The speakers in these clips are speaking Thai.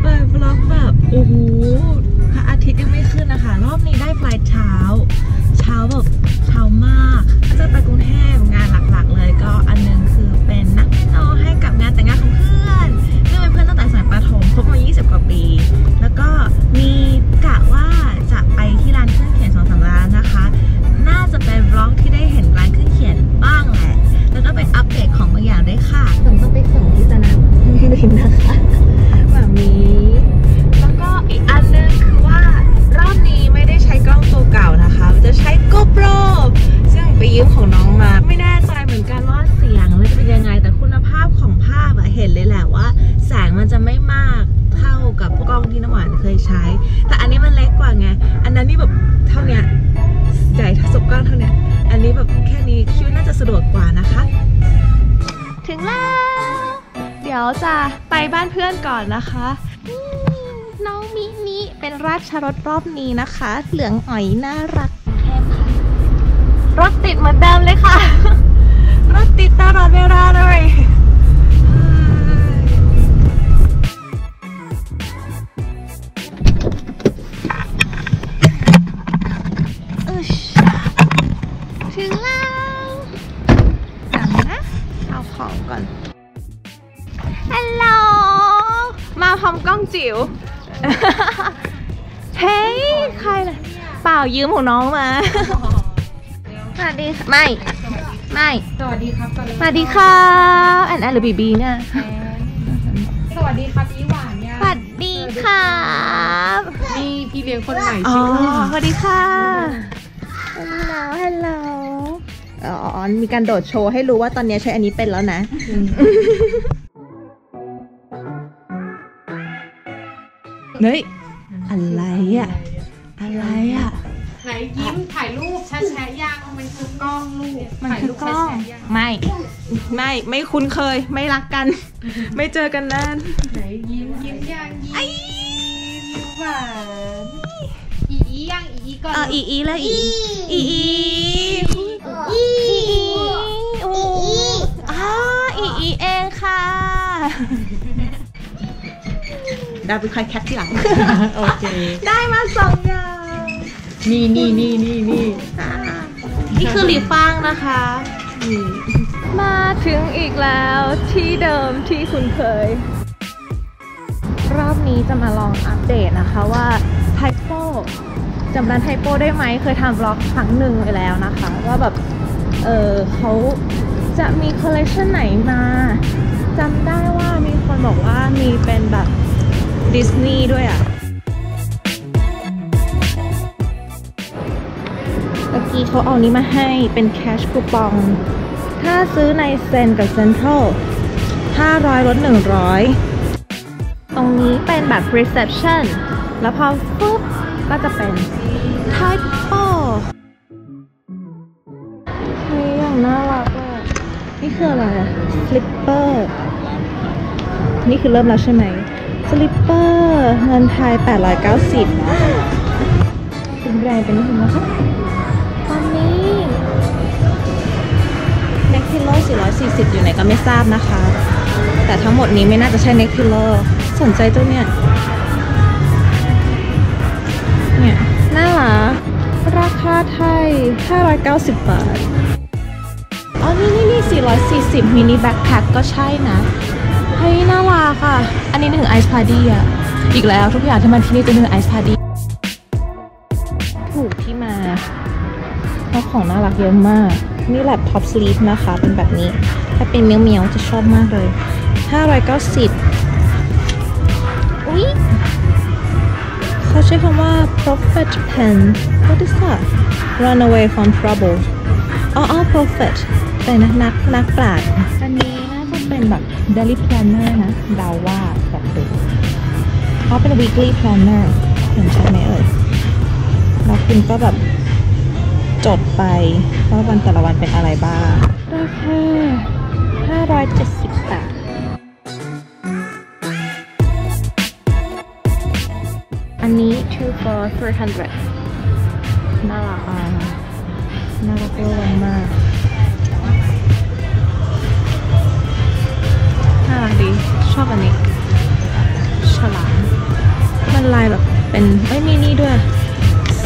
เปิดบล็อกแบบโอ้โหพระอาทิตย์ยังไม่ขึ้นนะคะ รอบนี้ได้ไฟลท์เช้า เช้าแบบเช้ามากก็จะไปกรุงเทพงานหลักๆ เลยก็อันหนึงคือเป็นนักเปียโนให้กับงานแต่งงานของเพื่อนซึ่งเป็นเพื่อนตั้งแต่สมัยประถมคบมา 20 กว่าปี มของน้องมาไม่แน่ใจเหมือนกันว่าเสียงมันจะเป็นยังไง แต่คุณภาพของภาพอะเห็นเลยแหละว่า แสงมันจะไม่มากเท่ากับกล้องที่น้ำหวานเคยใช้ แต่อันนี้มันเล็กกว่าไง อันนั้นนี่แบบเท่าเนี้ยใหญ่ศพกล้องเท่าเนี้ย อันนี้แบบแค่นี้คิดว่าน่าจะสะดวกกว่านะคะ ถึงแล้ว เดี๋ยวจะไปบ้านเพื่อนก่อนนะคะน้องมินิเป็นราชรถรอบนี้นะคะ เหลืองอ๋อยน่ารัก รถติดเหมือนเดิมเลยค่ะ รถติดตลอดเวลาเลยอึ๊ชถึงแล้วจังนะเอาของก่อน ฮัลโหล มาพร้อมกล้องจิ๋ว เฮ้ย ใครล่ะเปล่ายืมของน้องมา สวัสดีค่ะไม่ ไม่สวัสดีครับตอนนี้สวัสดีค่ะแอนแอนหรือบีบีเนี่ยสวัสดีครับพี่หวานเนี่ยสวัสดีครับนี่พี่เลี้ยงคนใหม่อ๋อชื่ออุ้มสวัสดีค่ะฮัลโหลฮัลโหลอ๋อ มีการโดดโชว์ให้รู้ว่าตอนนี้ใช้อันนี้เป็นแล้วนะเฮ้ยอะไรอะ อะไรอะ ไหนยิ้มถ่ายรูปแชะแชะย่างมัน คือกล้องลูกมันถ่ายคือรูปกล้องแชะแชะย่างไม่ ไม่ไม่คุ้นเคย ไม่รักกัน ไม่เจอกันนานไหนยิ้มยิ้มย่างยิ้มยิ้มหวานอีอีย่างอีอีก่อนเอออีอีแล้วอีอีอีอีอีโอ้อ่าอีอีเองค่ะดาวเป็นใครแคปที่หลังโอเค ได้มาสองอย่างนี่นี่นี่นี่นี่อ่า นี่คือหลีฟางนะคะมาถึงอีกแล้วที่เดิมที่คุณเคย รอบนี้จะมาลองอัปเดตนะคะว่าไทโปจำร้านไทโปได้ไหมเคยทำบล็อกครั้งหนึ่งไปแล้วนะคะ ว่าแบบ เออเขาจะมีคอลเลคชันไหนมาจำได้ว่ามีคนบอกว่ามีเป็นแบบดิสนีย์ด้วยอะ่ะ กี้เขาเอานี้มาให้เป็นแคชคูปอง ถ้าซื้อในเซนกับเซ็นทรัล500ลด100 ตรงนี้เป็นแบบ reception แล้วพอปุ๊บก็จะเป็น typo เฮ้ยอย่างน่ารักอะนี่คืออะไร slipper นี่คือเริ่มแล้วใช่ไหม slipper เงินไทย 890เป็นแบรนด์เป็นนิดนึงคะ ตอนนี้ n e c k Pillow 440 อยู่ไหนก็ไม่ทราบนะคะ แต่ทั้งหมดนี้ไม่น่าจะใช่ Neck Pillow สนใจเจ้าเนี่ยเนี่ยน่ารักราคาไทย 590 บาท อ๋อ นี่นี่นี่440 มินิแบ็คแพ็คก็ใช่นะ เฮ้ย น่ารักค่ะ อันนี้นึกถึงไอซ์พาร์ดี้อะ อีกแล้วทุกอย่างที่มันที่นี่จะนึกถึงไอซ์พาร์ดี้ เพราของน่ารักเยอะมาก นี่แลบท็อปสลีฟนะคะ เป็นแบบนี้ ถ้าเป็นเมียวเมียวๆจะชอบมากเลย 590 อุ๊ยเขาใช้คำว่า prophet pen what is that run away from trouble อ๋อ prophet เป็นนักนักนักปราชญ์อันนี้น่าจะเป็นแบบ daily planner นะ เดาว่าแบบดูอ๋อเป็น weekly planner เห็นใช่ไหมเอ่ยแล้วคุณก็แบบ จดไปว่าวันแต่ละวันเป็นอะไรบ้างราคา570บาทอันนี้ two for 300น่ารักอะน่ารักเวอร์มากน่ารักดี ชอบอันนี้ฉลามมันลายแบบเป็นไม่มีนี่ด้วย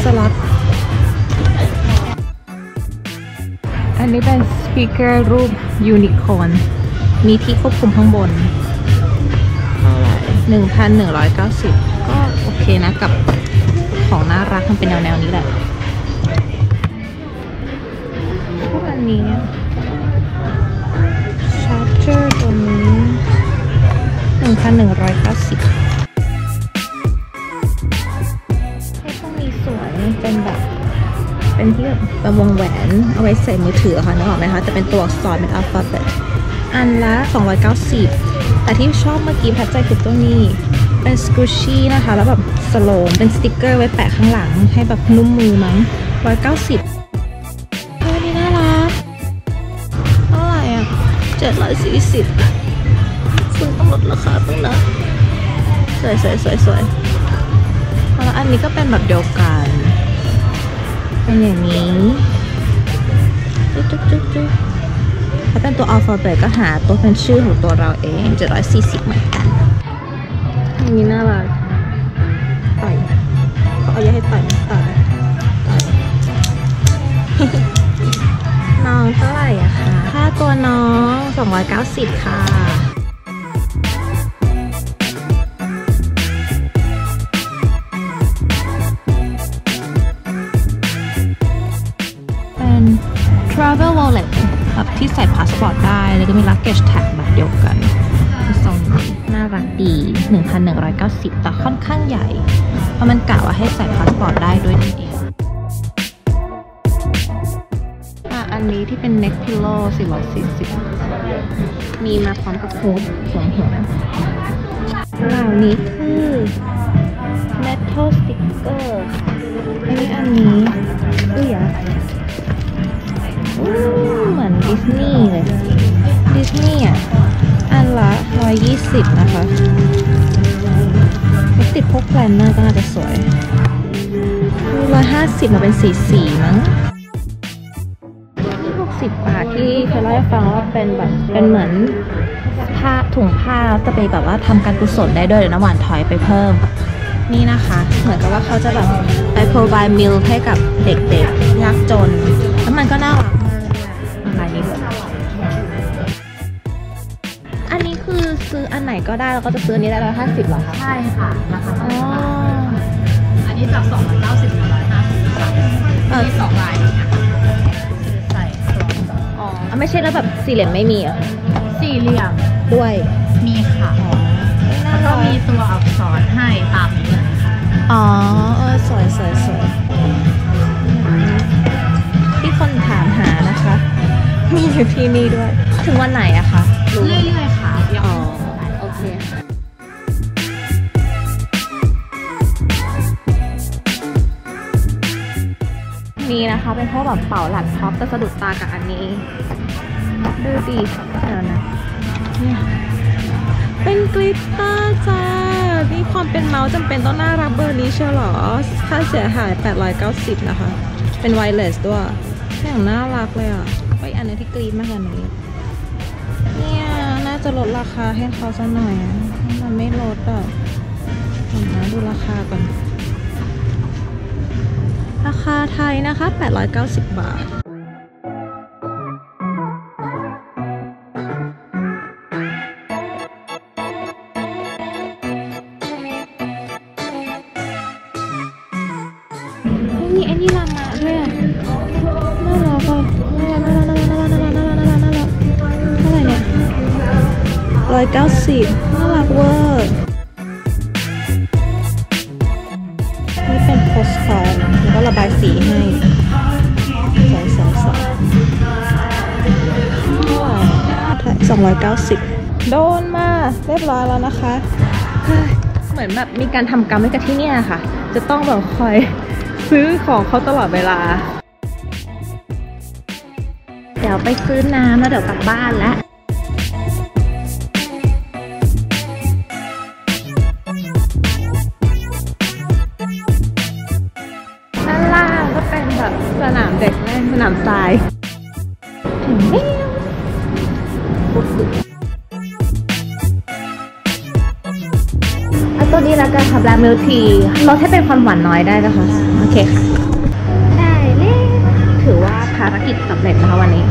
สลัอ กอร์รูปยูนิคอร์นมีที่ควบคุมข้างบนเท่าไหร่หนึ่งพันหนึ่งร้อยเก้าสิบก็โอเคนะกับของน่ารักมันเป็นแนวแนวๆนี้แหละพวกอันนี้ชาร์เจอร์ตัวนี้หนึ่งพันหนึ่งร้อยเก้าสิบ เป็นวงแหวนเอาไว้ใส่มือถือค่ะนึกออกไหมคะจะเป็นตัวอักษรเป็นอัลฟาเบตอันละ 290 แต่ที่ชอบเมื่อกี้พัดใจคือตัวนี้ เป็นสกูชี่นะคะ แล้วแบบสโลมเป็นสติกเกอร์ไว้แปะข้างหลัง ให้แบบนุ่มมือมั้ง 190เฮ้ยนี่น่ารักเท่าไหร่อะ 740คุณต้องลดราคาตรงนะสวยสวยสวยสวยแล้วอันนี้ก็เป็นแบบเดียวกัน เป็นอย่างนี้จุ๊กจุ๊กจุ๊กจุ๊กถ้าเป็นตัวอัลฟาเบตก็หาตัวเป็นชื่อของตัวเราเอง740เหมือนกันอันนี้น่ารักต่อยเขาเอายอะให้ต่อยต่อยต่อยน้องเท่าไหร่อะคะค่าตัวน้อง 290 ค่ะ อร์ตได้ แล้วก็มี luggage tag แบบเดียวกันคือทรงนี้น่ารักดี 1,190 แต่ค่อนข้างใหญ่ เพราะมันกะว่าให้ใส่พาสปอร์ตได้ด้วยนั่นเองอะอันนี้ที่เป็น neck pillow 440 มีมาพร้อมกับฮูดสวมหัวเหล่านี้คือ metal sticker ค่ะอันนี้อันนี้อุ้ยอะอู้ เหมือนดิสนีย์เลย ดิสนีย์อะ อันละ 120 นะคะถ้าติดพวกแพลนเนอร์ก็น่าจะสวยร้อยห้าสิบมาเป็นสีสีมั้งที่60บาทที่เคยเล่าให้ฟังว่าเป็นแบบเป็นเหมือนผ้าถุงผ้าจะไปแบบว่าทำการกุศลได้ด้วยเดี๋ยวน้ำหวานถอยไปเพิ่ม นี่นะคะ เหมือนกับว่าเขาจะแบบไป provide meal ให้กับเด็กๆยากจน แล้วมันก็น่า ไหนก็ได้แล้วก็จะซื้ออันนี้ได้ร้อยห้าสิบหรอคะใช่ค่ะราคาอ๋ออันนี้จาก290เหลือ150ค่ะเออมีสองลายอย่างเงี้ยค่ะใส่กล่องอ๋อไม่ใช่แล้วแบบสี่เหลี่ยมไม่มีเหรอะสี่เหลี่ยมด้วยมีค่ะแล้วก็มีตัวอักษรให้ตามนี้เลยค่ะอ๋อเออสวยสวยสวยที่คนถามหานะคะ มีอยู่ที่นี่ด้วย ถึงวันไหนอะคะรู้ไหมเรื่อยๆ นะคะ เป็นพวกแบบเป๋าหลักท็อปจะสะดุดตากับอันนี้ ดูดีเดี๋ยวนะเนี่ยเป็นกลิตเตอร์จ้า นี่ความเป็นเมาส์จำเป็นต้องน่ารักเบอร์นี้เชียวหรอ ค่าเสียหาย 890 นะคะ เป็นไวเลสด้วยอย่างน่ารักเลยอะไปอันนึงที่กรีดมากกว่านี้ เนี่ย น่าจะลดราคาให้เขาสักหน่อย มันไม่ลดอะเดี๋ยวนะดูราคาก่อน ราคาไทยนะคะ 890 บาทมีไอ้นี่ลามาด้วยอะน่ารักอะน่ารักน่ารักน่ารักน่ารักน่ารักน่ารักน่ารักเท่าไหร่เนี่ยร้อยเก้าสิบน่ารักเวอร์ ระบายสีให้สวยสวยสวยเท่าไหร่สองร้อยเก้าสิบโดนมาเรียบร้อยแล้วนะคะเฮ้ยเหมือนแบบมีการทำกรรมให้กับที่เนี่ยค่ะ จะต้องแบบคอยซื้อของเขาตลอดเวลา เดี๋ยวไปซื้อน้ำแล้วเดี๋ยวกลับบ้านแล้ว แบบสนามเด็กเล่นสนามทรายถึงเอาตัวนี้แล้วกันค่ะแบล็คมิลทีลดให้เป็นความหวานน้อยได้นะคะ โอเคค่ะ ได้เลยถือว่าภารกิจสำเร็จนะคะวันนี้